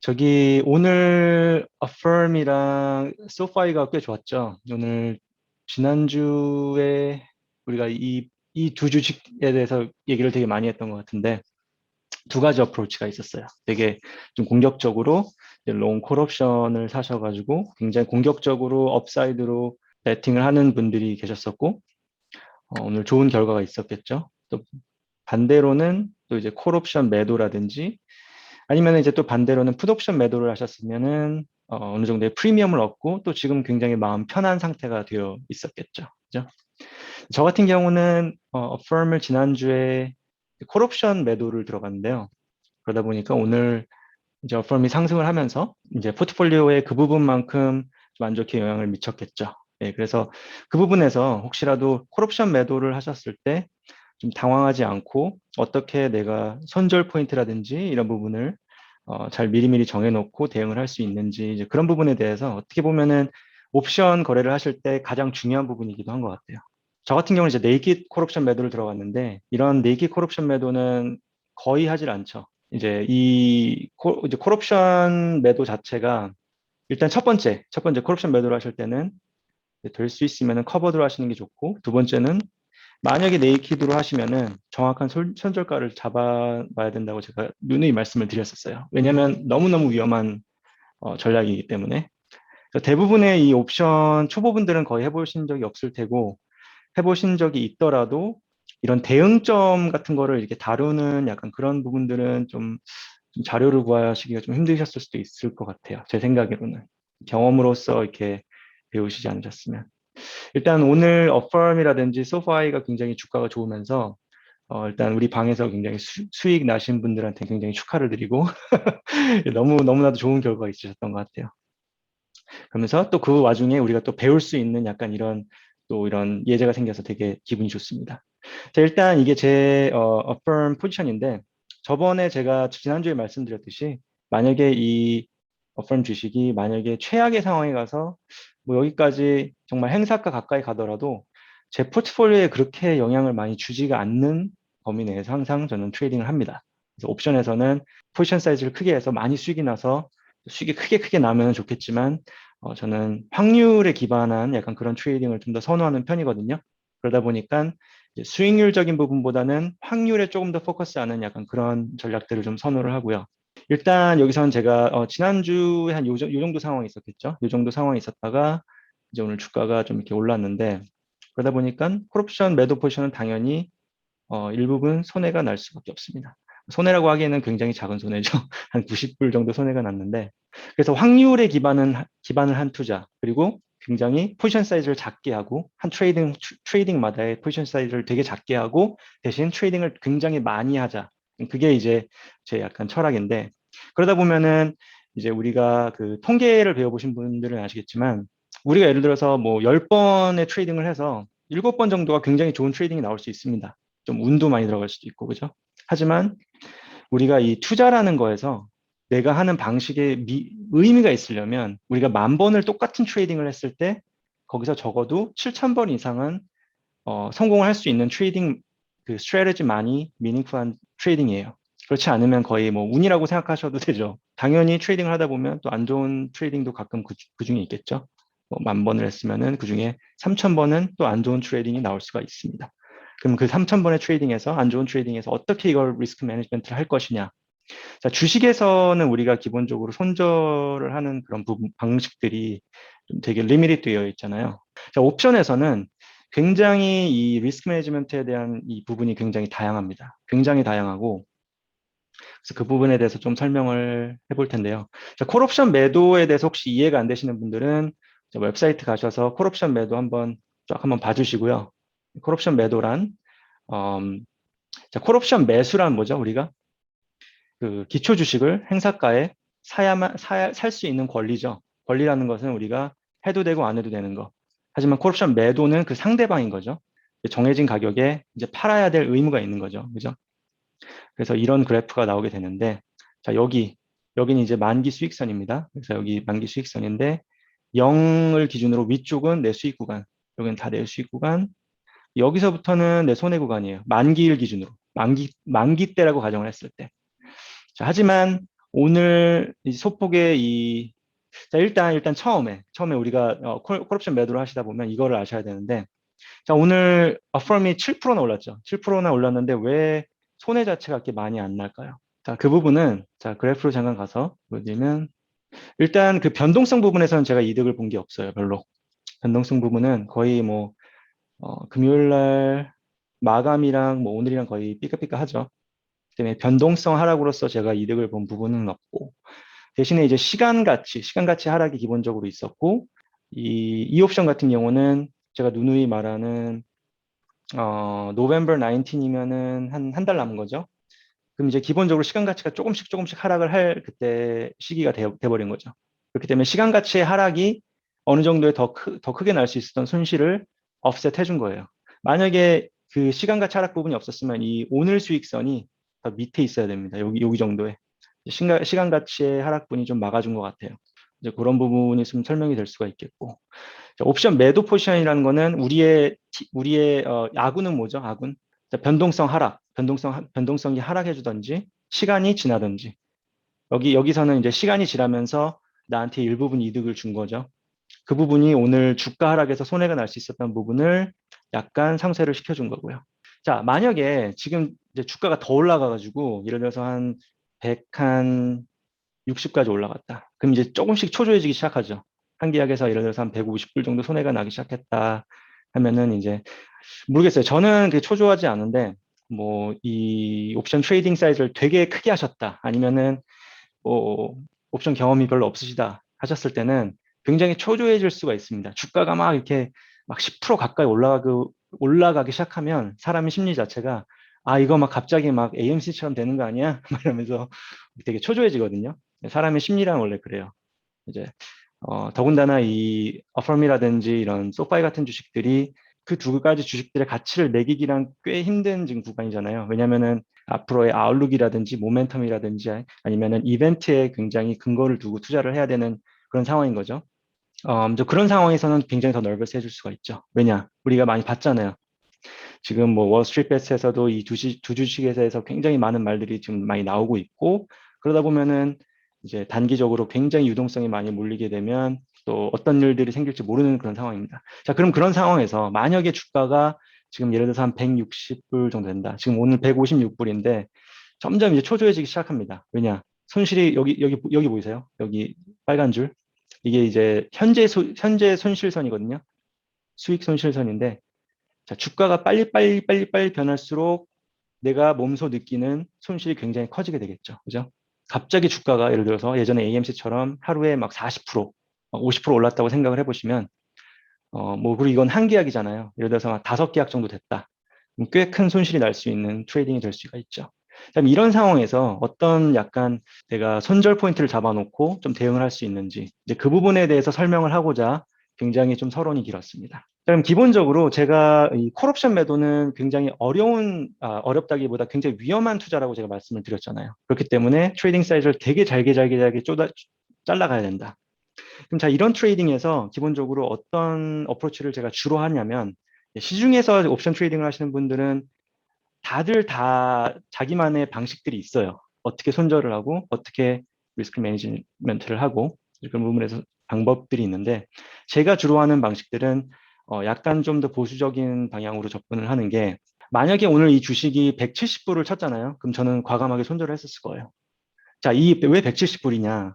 저기 오늘 Affirm이랑 SoFi가 꽤 좋았죠. 오늘 지난주에 우리가 이 이 두 주식에 대해서 얘기를 되게 많이 했던 것 같은데 두 가지 어프로치가 있었어요. 되게 좀 공격적으로 롱 콜 옵션을 사셔가지고 굉장히 공격적으로 업사이드로 베팅을 하는 분들이 계셨었고 어, 오늘 좋은 결과가 있었겠죠. 또 반대로는 또 이제 콜 옵션 매도라든지 아니면 이제 또 반대로는 풋옵션 매도를 하셨으면은 어, 어느 정도의 프리미엄을 얻고 또 지금 굉장히 마음 편한 상태가 되어 있었겠죠. 그죠? 저 같은 경우는 어, Affirm을 지난주에 콜옵션 매도를 들어갔는데요. 그러다 보니까 오늘 이제 Affirm이 상승을 하면서 이제 포트폴리오의 그 부분만큼 좋게 영향을 미쳤겠죠. 예, 그래서 그 부분에서 혹시라도 콜옵션 매도를 하셨을 때 좀 당황하지 않고 어떻게 내가 손절 포인트라든지 이런 부분을 어, 잘 미리미리 정해놓고 대응을 할 수 있는지 이제 그런 부분에 대해서 어떻게 보면은 옵션 거래를 하실 때 가장 중요한 부분이기도 한 것 같아요. 저 같은 경우는 이제 네이키 콜옵션 매도를 들어갔는데 이런 네이키 콜옵션 매도는 거의 하질 않죠. 이제 이 콜, 이제 콜옵션 매도 자체가 일단 첫 번째, 첫 번째 콜옵션 매도를 하실 때는 될 수 있으면 커버드로 하시는 게 좋고 두 번째는 만약에 네이키드로 하시면은 정확한 손, 손절가를 잡아봐야 된다고 제가 누누이 말씀을 드렸었어요. 왜냐하면 너무너무 위험한 어, 전략이기 때문에 대부분의 이 옵션 초보분들은 거의 해보신 적이 없을 테고 해보신 적이 있더라도 이런 대응점 같은 거를 이렇게 다루는 약간 그런 부분들은 좀, 좀 자료를 구하시기가 좀 힘드셨을 수도 있을 것 같아요. 제 생각으로는 경험으로서 이렇게 배우시지 않으셨으면 일단 오늘 어펌이라든지 소파이가 굉장히 주가가 좋으면서 어, 일단 우리 방에서 굉장히 수, 익 나신 분들한테 굉장히 축하를 드리고 너무 너무나도 좋은 결과가 있으셨던 것 같아요. 그러면서 또 그 와중에 우리가 또 배울 수 있는 약간 이런 또 이런 예제가 생겨서 되게 기분이 좋습니다. 자, 일단 이게 제 어, affirm 포지션인데 저번에 제가 지난주에 말씀드렸듯이 만약에 이 affirm 주식이 만약에 최악의 상황에 가서 뭐 여기까지 정말 행사가 가까이 가더라도 제 포트폴리오에 그렇게 영향을 많이 주지가 않는 범위 내에서 항상 저는 트레이딩을 합니다. 그래서 옵션에서는 포지션 사이즈를 크게 해서 많이 수익이 나서 수익이 크게 크게 나면 좋겠지만 어, 저는 확률에 기반한 약간 그런 트레이딩을 좀 더 선호하는 편이거든요. 그러다 보니까 수익률적인 부분보다는 확률에 조금 더 포커스하는 약간 그런 전략들을 좀 선호를 하고요. 일단 여기서는 제가 어, 지난주에 한요 정도 상황이 있었겠죠. 요 정도 상황이 있었다가 이제 오늘 주가가 좀 이렇게 올랐는데 그러다 보니까 콜옵션 매도 포지션은 당연히 어, 일부분 손해가 날 수밖에 없습니다. 손해라고 하기에는 굉장히 작은 손해죠. 한 90불 정도 손해가 났는데 그래서 확률에 기반은 기반을 한 투자 그리고 굉장히 포지션 사이즈를 작게 하고 한 트레이딩 트레이딩마다의 포지션 사이즈를 되게 작게 하고 대신 트레이딩을 굉장히 많이 하자. 그게 이제 제 약간 철학인데 그러다 보면은 이제 우리가 그 통계를 배워보신 분들은 아시겠지만 우리가 예를 들어서 뭐 10번의 트레이딩을 해서 7번 정도가 굉장히 좋은 트레이딩이 나올 수 있습니다. 좀 운도 많이 들어갈 수도 있고 그죠? 하지만 우리가 이 투자라는 거에서 내가 하는 방식에 미, 의미가 있으려면 우리가 만 번을 똑같은 트레이딩을 했을 때 거기서 적어도 7천 번 이상은 어, 성공을 할 수 있는 트레이딩 그 스트레티지만이 미닝풀한 트레이딩이에요. 그렇지 않으면 거의 뭐 운이라고 생각하셔도 되죠. 당연히 트레이딩을 하다 보면 또 안 좋은 트레이딩도 가끔 그, 그 중에 있겠죠. 뭐 만 번을 했으면은 그 중에 3천 번은 또 안 좋은 트레이딩이 나올 수가 있습니다. 그럼 그 3천 번의 트레이딩에서 안 좋은 트레이딩에서 어떻게 이걸 리스크 매니지먼트를 할 것이냐. 자, 주식에서는 우리가 기본적으로 손절을 하는 그런 부분, 방식들이 좀 되게 리미트 되어 있잖아요. 자, 옵션에서는 굉장히 이 리스크 매니지먼트에 대한 이 부분이 굉장히 다양합니다. 굉장히 다양하고 그래서 그 부분에 대해서 좀 설명을 해볼 텐데요. 자, 콜옵션 매도에 대해서 혹시 이해가 안 되시는 분들은 웹사이트 가셔서 콜옵션 매도 한번 쫙 한번 봐주시고요. 콜옵션 매도란 음, 자, 콜옵션 매수란 뭐죠? 우리가 그 기초 주식을 행사가에 사야만 사야 살수 있는 권리죠. 권리라는 것은 우리가 해도 되고 안 해도 되는 거. 하지만 콜옵션 매도는 그 상대방인 거죠. 정해진 가격에 이제 팔아야 될 의무가 있는 거죠. 그죠? 그래서 이런 그래프가 나오게 되는데, 자, 여기, 여기는 이제 만기 수익선입니다. 그래서 여기 만기 수익선인데, 0을 기준으로 위쪽은 내 수익 구간, 여기는 다 내 수익 구간, 여기서부터는 내 손해 구간이에요. 만기일 기준으로. 만기, 만기 때라고 가정을 했을 때. 자, 하지만 오늘 이 소폭의 이 자, 일단 일단 처음에 처음에 우리가 어, 콜옵션 매도를 하시다 보면 이거를 아셔야 되는데 자, 오늘 어펌이 7%나 올랐죠. 7%나 올랐는데 왜 손해 자체가 이렇게 많이 안 날까요? 자, 그 부분은 자, 그래프로 잠깐 가서 보여드리면 일단 그 변동성 부분에서는 제가 이득을 본 게 없어요. 별로. 변동성 부분은 거의 뭐 어, 금요일 날 마감이랑 뭐 오늘이랑 거의 삐까삐까 하죠. 때문에 변동성 하락으로서 제가 이득을 본 부분은 없고 대신에 이제 시간 가치, 시간 가치 하락이 기본적으로 있었고 이, 이 옵션 같은 경우는 제가 누누이 말하는 어, 노벤버 19이면은 한 한 달 남은 거죠. 그럼 이제 기본적으로 시간 가치가 조금씩 조금씩 하락을 할 그때 시기가 돼, 돼버린 거죠. 그렇기 때문에 시간 가치의 하락이 어느 정도의 더, 크, 더 크게 날 수 있었던 손실을 offset 해준 거예요. 만약에 그 시간 가치 하락 부분이 없었으면 이 오늘 수익선이 더 밑에 있어야 됩니다. 여기, 여기 정도에. 시간 가치의 하락분이 좀 막아준 것 같아요. 이제 그런 부분이 좀 설명이 될 수가 있겠고. 자, 옵션 매도 포지션이라는 거는 우리의, 우리의, 어, 아군은 뭐죠? 아군. 자, 변동성 하락, 변동성, 변동성이 하락해주든지, 시간이 지나든지. 여기, 여기서는 이제 시간이 지나면서 나한테 일부분 이득을 준 거죠. 그 부분이 오늘 주가 하락에서 손해가 날 수 있었던 부분을 약간 상쇄를 시켜준 거고요. 자, 만약에 지금 이제 주가가 더 올라가가지고, 예를 들어서 한 100, 한 60까지 올라갔다. 그럼 이제 조금씩 초조해지기 시작하죠. 한 계약에서 예를 들어서 한 150불 정도 손해가 나기 시작했다 하면은 이제 모르겠어요. 저는 그 초조하지 않은데 뭐 이 옵션 트레이딩 사이즈를 되게 크게 하셨다 아니면은 뭐 옵션 경험이 별로 없으시다 하셨을 때는 굉장히 초조해질 수가 있습니다. 주가가 막 이렇게 막 10% 가까이 올라가기 올라가기 시작하면 사람의 심리 자체가 아 이거 막 갑자기 막 AMC처럼 되는 거 아니야? 이러면서 되게 초조해지거든요. 사람의 심리란 원래 그래요. 이제 어, 더군다나 이 어펌이라든지 이런 소파이 같은 주식들이 그 두 가지 주식들의 가치를 매기기란 꽤 힘든 지금 구간이잖아요. 왜냐면은 앞으로의 아웃룩이라든지 모멘텀이라든지 아니면은 이벤트에 굉장히 근거를 두고 투자를 해야 되는 그런 상황인 거죠. 어, 그런 상황에서는 굉장히 더 널버스 해줄 수가 있죠. 왜냐? 우리가 많이 봤잖아요. 지금 뭐 월스트리트에서도 이 주식, 두 주식에 대해서 굉장히 많은 말들이 지금 많이 나오고 있고 그러다 보면은 이제 단기적으로 굉장히 유동성이 많이 몰리게 되면 또 어떤 일들이 생길지 모르는 그런 상황입니다. 자, 그럼 그런 상황에서 만약에 주가가 지금 예를 들어서 한 160불 정도 된다. 지금 오늘 156불인데 점점 이제 초조해지기 시작합니다. 왜냐? 손실이 여기 여기 여기 보이세요? 여기 빨간 줄. 이게 이제 현재 소, 현재 손실선이거든요. 수익 손실선인데 자, 주가가 빨리 빨리 빨리 빨리 변할수록 내가 몸소 느끼는 손실이 굉장히 커지게 되겠죠. 그죠? 갑자기 주가가 예를 들어서 예전에 AMC처럼 하루에 막 40%, 50% 올랐다고 생각을 해보시면 어, 뭐, 그리고 이건 한 계약이잖아요. 예를 들어서 막 다섯 계약 정도 됐다. 꽤 큰 손실이 날 수 있는 트레이딩이 될 수가 있죠. 그다음 이런 상황에서 어떤 약간 내가 손절 포인트를 잡아놓고 좀 대응을 할 수 있는지 이제 그 부분에 대해서 설명을 하고자 굉장히 좀 서론이 길었습니다. 그럼 기본적으로 제가 이 콜옵션 매도는 굉장히 어려운 아, 어렵다기보다 굉장히 위험한 투자라고 제가 말씀을 드렸잖아요. 그렇기 때문에 트레이딩 사이즈를 되게 잘게 잘게 잘게 쪼다, 잘라가야 된다. 그럼 자 이런 트레이딩에서 기본적으로 어떤 어프로치를 제가 주로 하냐면 시중에서 옵션 트레이딩을 하시는 분들은 다들 다 자기만의 방식들이 있어요. 어떻게 손절을 하고 어떻게 리스크 매니지먼트를 하고 그런 부분에서 방법들이 있는데 제가 주로 하는 방식들은 어, 약간 좀 더 보수적인 방향으로 접근을 하는 게 만약에 오늘 이 주식이 170불을 쳤잖아요. 그럼 저는 과감하게 손절을 했었을 거예요. 자, 이 왜 170불이냐?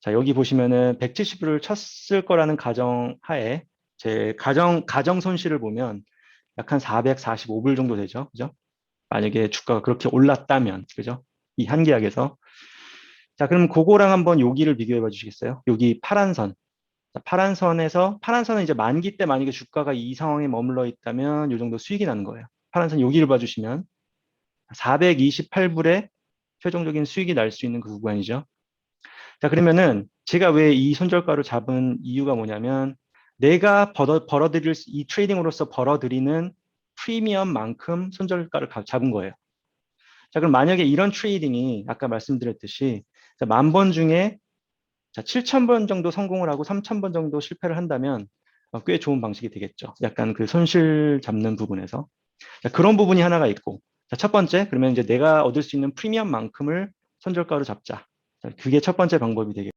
자, 여기 보시면은 170불을 쳤을 거라는 가정 하에 제 가정 가정 손실을 보면 약 한 445불 정도 되죠. 그죠? 만약에 주가가 그렇게 올랐다면, 그죠? 이 한 계약에서. 자, 그럼 그거랑 한번 여기를 비교해 봐 주시겠어요? 여기 파란 선. 파란 선에서 파란 선은 이제 만기 때 만약에 주가가 이 상황에 머물러 있다면 이 정도 수익이 나는 거예요. 파란 선 여기를 봐주시면 428불에 최종적인 수익이 날 수 있는 그 구간이죠. 자 그러면은 제가 왜 이 손절가를 잡은 이유가 뭐냐면 내가 벌어, 벌어들일 이 트레이딩으로서 벌어들이는 프리미엄만큼 손절가를 잡은 거예요. 자 그럼 만약에 이런 트레이딩이 아까 말씀드렸듯이 만 번 중에 자, 7,000번 정도 성공을 하고 3,000번 정도 실패를 한다면 어, 꽤 좋은 방식이 되겠죠. 약간 그 손실 잡는 부분에서. 자, 그런 부분이 하나가 있고. 자, 첫 번째, 그러면 이제 내가 얻을 수 있는 프리미엄만큼을 손절가로 잡자. 자, 그게 첫 번째 방법이 되겠